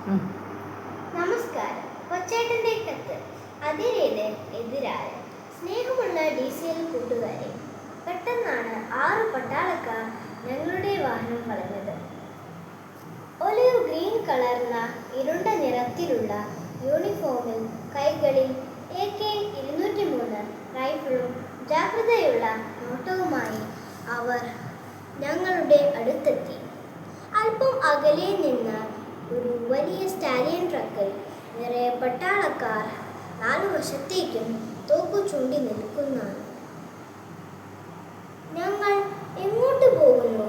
നമസ്കാരം. കൊച്ചേട്ടന്റെ കത്ത് അതിരേത് എതിരായ സ്നേഹമുള്ള ഡി സി എൽ കൂട്ടുകാരെ പെട്ടെന്നാണ് ആറ് പട്ടാളക്കാർ ഞങ്ങളുടെ വാഹനം വളഞ്ഞത് ഒലിവ് ഗ്രീൻ കളർന്ന ഇരുണ്ട നിറത്തിലുള്ള യൂണിഫോമിൽ കൈകളിൽ എ കെ ഇരുന്നൂറ്റി മൂന്ന് റൈഫിളും ജാഗ്രതയുള്ള നോട്ടവുമായി അവർ ഞങ്ങളുടെ അടുത്തെത്തി. അല്പം അകലെ നിന്ന് ഒരു വലിയ സ്റ്റാലിയൻ ട്രക്കിൽ നിറയെ പട്ടാളക്കാർ നാലു വശത്തേക്കും തോക്കു ചൂണ്ടി നിൽക്കുന്നതാണ്. ഞങ്ങൾ എങ്ങോട്ട് പോകുന്നു?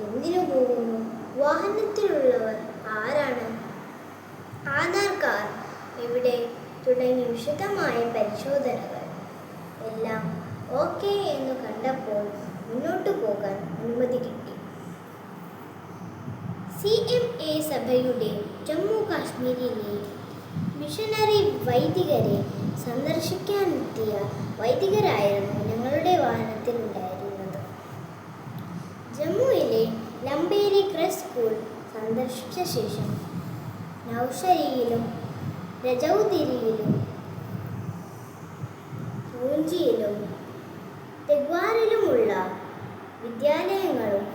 എന്തിനു പോകുന്നു? വാഹനത്തിലുള്ളവർ ആരാണ്? ആധാർ കാർഡ് എവിടെ തുടങ്ങി വിശദമായ പരിശോധനകൾ. എല്ലാം ഓക്കെ എന്ന് കണ്ടപ്പോൾ മുന്നോട്ട് പോകാൻ അനുമതി കിട്ടി സി എം എ സഭയുടെ ജമ്മു കാശ്മീരിലെ മിഷനറി വൈദികരെ സന്ദർശിക്കാനെത്തിയ വൈദികരായിരുന്നു ഞങ്ങളുടെ വാഹനത്തിലുണ്ടായിരുന്നത്. ജമ്മുവിലെ ലംബേരി ക്രസ് സ്കൂൾ സന്ദർശിച്ച ശേഷം നൗഷരിയിലും രജൗതിരിയിലും പൂഞ്ചിയിലും തെഗ്വാറിലുമുള്ള വിദ്യാലയങ്ങളും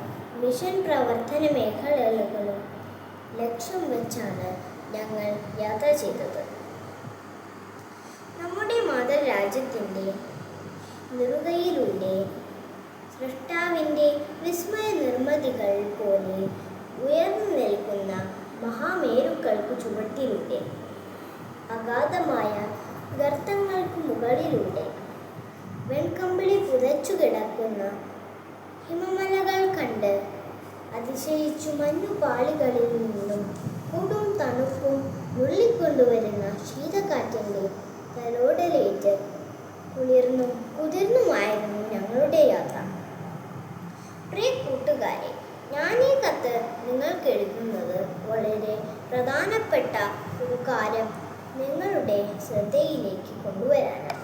മിഷൻ പ്രവർത്തന മേഖലകളും ലക്ഷ്യം വെച്ചാണ് ഞങ്ങൾ യാത്ര ചെയ്തത്. നമ്മുടെ മാതൃരാജ്യത്തിന്റെ നെറുകയിലൂടെ സൃഷ്ടാവിന്റെ വിസ്മയ നിർമ്മിതികൾ പോലെ ഉയർന്നു നിൽക്കുന്ന മഹാമേരുക്കൾക്ക് ചുവട്ടിലൂടെ അഗാധമായ ഗർത്തങ്ങൾക്ക് മുകളിലൂടെ വെൺകമ്പിളി പുതച്ചു കിടക്കുന്ന ഹിമമലകൾ കണ്ട് അതിശയിച്ചു മഞ്ഞുപാളികളിൽ നിന്നും കൊടും തണുപ്പും നുള്ളിക്കൊണ്ടുവരുന്ന ശീതക്കാറ്റിന്റെ തലോടലേറ്റ് കുളിർന്നും കുതിർന്നുമായിരുന്നു ഞങ്ങളുടെ യാത്ര. പ്രിയ കൂട്ടുകാരെ ഞാൻ ഈ കത്ത് നിങ്ങൾക്ക് എഴുതുന്നത് വളരെ പ്രധാനപ്പെട്ട ഒരു കാര്യം നിങ്ങളുടെ ശ്രദ്ധയിലേക്ക് കൊണ്ടുവരാനാണ്.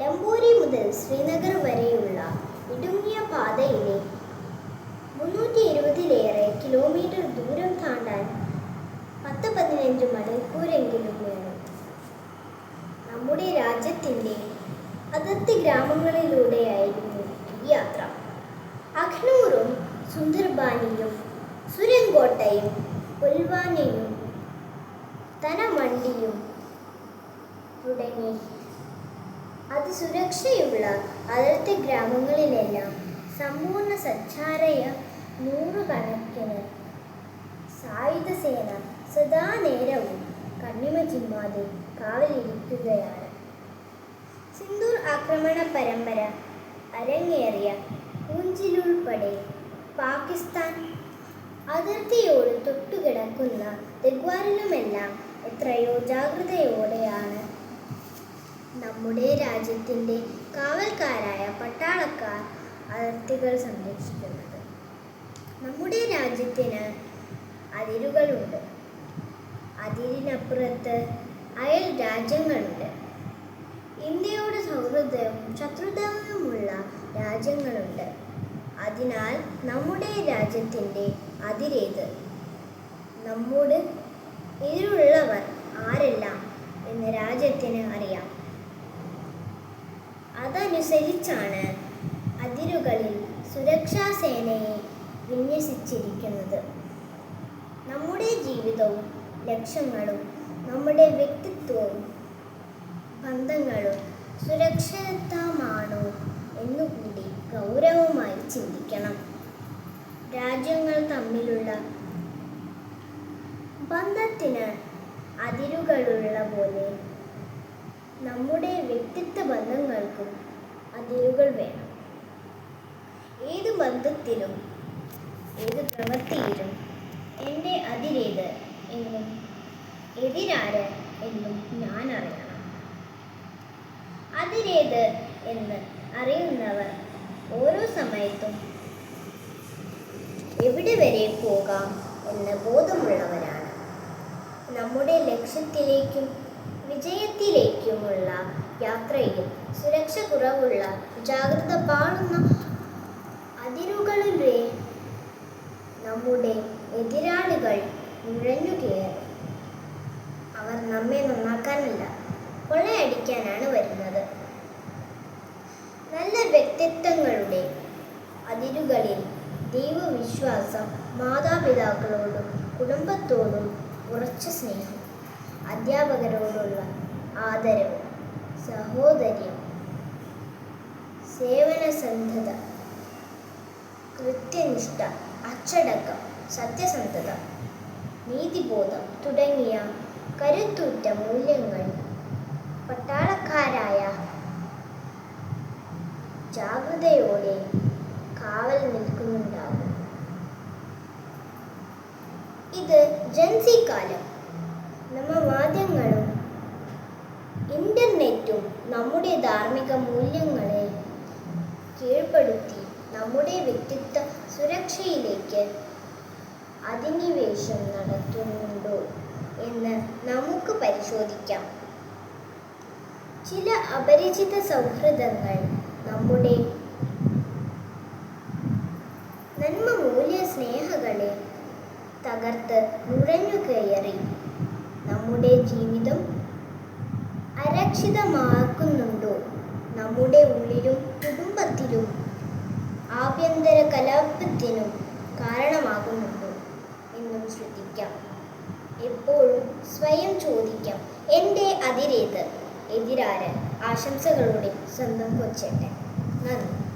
ലംബൂരി മുതൽ ശ്രീനഗർ വരെയുള്ള ഇടുങ്ങിയ പാതയിലെ മുന്നൂറ്റി ഇരുപതിലേറെ കിലോമീറ്റർ ദൂരം താണ്ടാൻ പത്ത് പതിനഞ്ച് മണിക്കൂരെങ്കിലും വേണം. നമ്മുടെ രാജ്യത്തിന്റെ അതിർത്തി ഗ്രാമങ്ങളിലൂടെയായിരുന്നു ഈ യാത്ര. അഖ്നൂറും സുന്ദർബാനിയും സുരങ്കോട്ടയും പുൽവാനയും തനമണ്ടിയും തുടങ്ങി അതിസുരക്ഷയുള്ള അതിർത്തി ഗ്രാമങ്ങളിലെല്ലാം സമ്പൂർണ സജ്ജാരയ നൂറുകണക്കിന് സായുധ സേന സദാ നേരവും കണ്ണിമ ചിമ്മാതെ കാവലിരിക്കുകയാണ്. സിന്ദൂർ ആക്രമണ പരമ്പര അരങ്ങേറിയ പൂഞ്ചിലുൾപ്പെടെ പാകിസ്ഥാൻ അതിർത്തിയോട് തൊട്ടുകിടക്കുന്ന തെഗ്വാറിലുമെല്ലാം എത്രയോ ജാഗ്രതയോടെയാണ് നമ്മുടെ രാജ്യത്തിന്റെ കാവൽക്കാരായ പട്ടാളക്കാർ അതിർത്തികൾ സംരക്ഷിക്കുന്നത്. നമ്മുടെ രാജ്യത്തിന് അതിരുകളുണ്ട്. അതിരിനപ്പുറത്ത് അയൽ രാജ്യങ്ങളുണ്ട്. ഇന്ത്യയോട് സൗഹൃദവും ശത്രുതവുമുള്ള രാജ്യങ്ങളുണ്ട്. അതിനാൽ നമ്മുടെ രാജ്യത്തിന്റെ അതിരേത്? നമ്മോട് എതിരുള്ളവർ ആരെല്ലാം എന്ന് രാജ്യത്തിന് അറിയാം. അതനുസരിച്ചാണ് അതിരുകളിൽ സുരക്ഷാ സേനയെ വിന്യസിച്ചിരിക്കുന്നത്. നമ്മുടെ ജീവിതവും ലക്ഷ്യങ്ങളും നമ്മുടെ വ്യക്തിത്വവും ബന്ധങ്ങളും സുരക്ഷിതമാണോ എന്നുകൂടി ഗൗരവമായി ചിന്തിക്കണം. രാജ്യങ്ങൾ തമ്മിലുള്ള ബന്ധത്തിന് അതിരുകളുള്ള പോലെ നമ്മുടെ വ്യക്തിത്വ ബന്ധങ്ങൾക്കും അതിരുകൾ വേണം. ഏത് ബന്ധത്തിലും ഏത് പ്രവൃത്തിയിലും എന്റെ അതിരേത് എന്നും എതിരാര് എന്നും ഞാൻ അറിയണം. അതിരേത് എന്ന് അറിയുന്നവർ ഓരോ സമയത്തും എവിടെ വരെ പോകാം എന്ന ബോധമുള്ളവരാണ്. നമ്മുടെ ലക്ഷ്യത്തിലേക്കും വിജയത്തിലേക്കുമുള്ള യാത്രയിൽ സുരക്ഷ കുറവുള്ള ജാഗ്രത പാടുന്ന അതിരുകളിലെ നമ്മുടെ എതിരാളികൾ നുഴഞ്ഞു കയറും. അവർ നമ്മെ നന്നാക്കാനല്ല കൊള്ളയടിക്കാനാണ് വരുന്നത്. നല്ല വ്യക്തിത്വങ്ങളുടെ അതിരുകളിൽ ദൈവവിശ്വാസം മാതാപിതാക്കളോടും കുടുംബത്തോടും ഉറച്ച സ്നേഹം. അധ്യാപകരോടുള്ള ആദരവ് സഹോദര്യം സേവനസന്ധത കൃത്യനിഷ്ഠ അച്ചടക്കം സത്യസന്ധത നീതിബോധം തുടങ്ങിയ കരുത്തുറ്റ മൂല്യങ്ങൾ പട്ടാളക്കാരായ ജാഗ്രതയോടെ കാവൽ നിൽക്കുന്നുണ്ടാകും. ഇത് ജൻസി കാലം നമ്മ മാധ്യമങ്ങളും ഇന്റർനെറ്റും നമ്മുടെ ധാർമ്മിക മൂല്യങ്ങളെ കീഴ്പ്പെടുത്തി നമ്മുടെ വ്യക്തിത്വ സുരക്ഷയിലേക്ക് അധിനിവേശം നടത്തുന്നുണ്ടോ എന്ന് നമുക്ക് പരിശോധിക്കാം. ചില അപരിചിത സൗഹൃദങ്ങൾ നമ്മുടെ നന്മ മൂല്യ സ്നേഹകളെ തകർത്ത് നുഴഞ്ഞു കയറി. ജീവിതം അരക്ഷിതമാക്കുന്നുണ്ടോ? നമ്മുടെ ഉള്ളിലും കുടുംബത്തിലും ആഭ്യന്തര കലാപത്തിനും കാരണമാകുന്നുണ്ടോ എന്നും ശ്രദ്ധിക്കാം. എപ്പോഴും സ്വയം ചോദിക്കാം. എന്റെ അതിരേത് എതിരാര് ആശംസകളുടെ സ്വന്തം കൊച്ചേട്ടൻ. നന്ദി.